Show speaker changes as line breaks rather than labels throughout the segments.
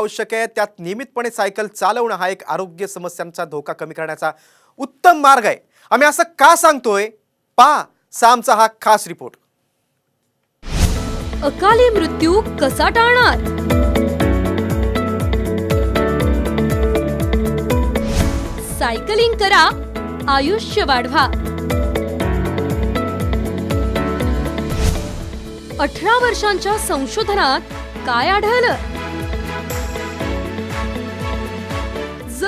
आवश्यक आहे. त्यात नियमितपणे सायकल चालवणं हा एक आरोग्य समस्यांचा धोका कमी करण्याचा उत्तम मार्ग आहे. आम्ही असं का सांगतोय? पा सामचा हा खास रिपोर्ट.
अकाली मृत्यू कसा टाळणार? सायकलिंग करा आयुष्य वाढवा. अठरा वर्षांच्या संशोधनात काय आढळलं?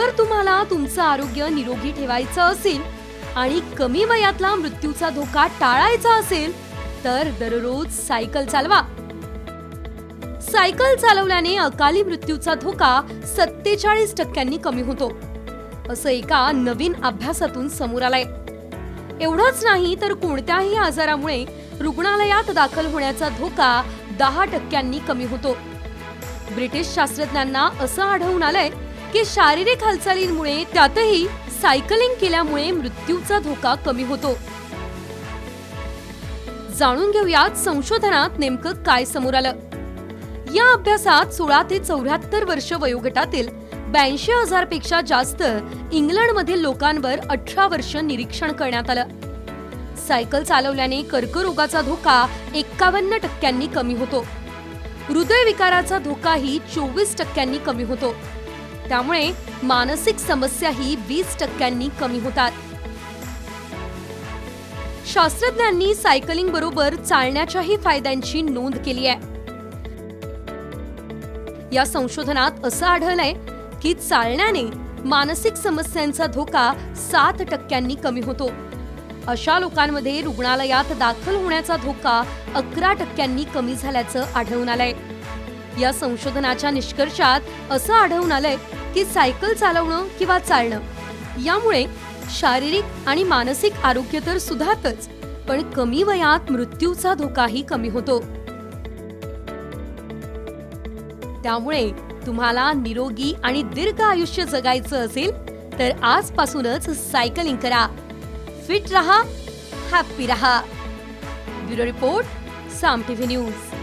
जर तुम्हाला तुमचं आरोग्य निरोगी ठेवायचं असेल आणि कमी वयातला मृत्यूचा धोका टाळायचा असेल तर दररोज सायकल चालवा. सायकल चालवल्याने अकाली मृत्यूचा धोका सत्तेचाळीस टक्क्यांनी कमी होतो. असं एका नवीन अभ्यासातून समोर आलंय. एवढंच नाही तर कोणत्याही आजारामुळे रुग्णालयात दाखल होण्याचा धोका दहा टक्क्यांनी कमी होतो. ब्रिटिश शास्त्रज्ञांना असं आढळून आलंय की शारीरिक हालचालींमुळे त्यातही सायकलिंग केल्यामुळे मृत्यूचा धोका कमी होतो. जाणून घेऊयात संशोधनात नेमकं काय समोर आलं. या अभ्यासात सोळा ते चौऱ्याहत्तर वर्ष वयोगटातील ब्याऐंशी हजारपेक्षा जास्त इंग्लंडमधील लोकांवर अठरा वर्ष निरीक्षण करण्यात आलं. सायकल चालवल्याने कर्करोगाचा धोका एक्कावन्न टक्क्यांनी कमी होतो. हृदयविकाराचा धोकाही चोवीस टक्क्यांनी कमी होतो. त्यामुळे मानसिक समस्याही वीस टक्क्यांनी कमी होतात. शास्त्रज्ञांनी सायकलिंग बरोबर चालण्याच्याही फायद्यांची नोंद केली आहे. या संशोधनात असं आढळलंय की चालण्याने मानसिक समस्यांचा धोका सात टक्क्यांनी कमी होतो. अशा लोकांमध्ये रुग्णालयात दाखल होण्याचा धोका अकरा टक्क्यांनी कमी झाल्याचं आढळून आलंय. या संशोधनाच्या निष्कर्षात असं आढळून आलंय की सायकल चालवणं किंवा चालणं. यामुळे शारीरिक आणि मानसिक आरोग्य तर सुधारतच पण कमी वयात मृत्यूचा धोकाही कमी होतो. त्यामुळे तुम्हाला निरोगी आणि दीर्घ आयुष्य जगायचं असेल तर आजपासूनच सायकलिंग करा. फिट रहा हॅप्पी रहा. Bureau report Saam TV news.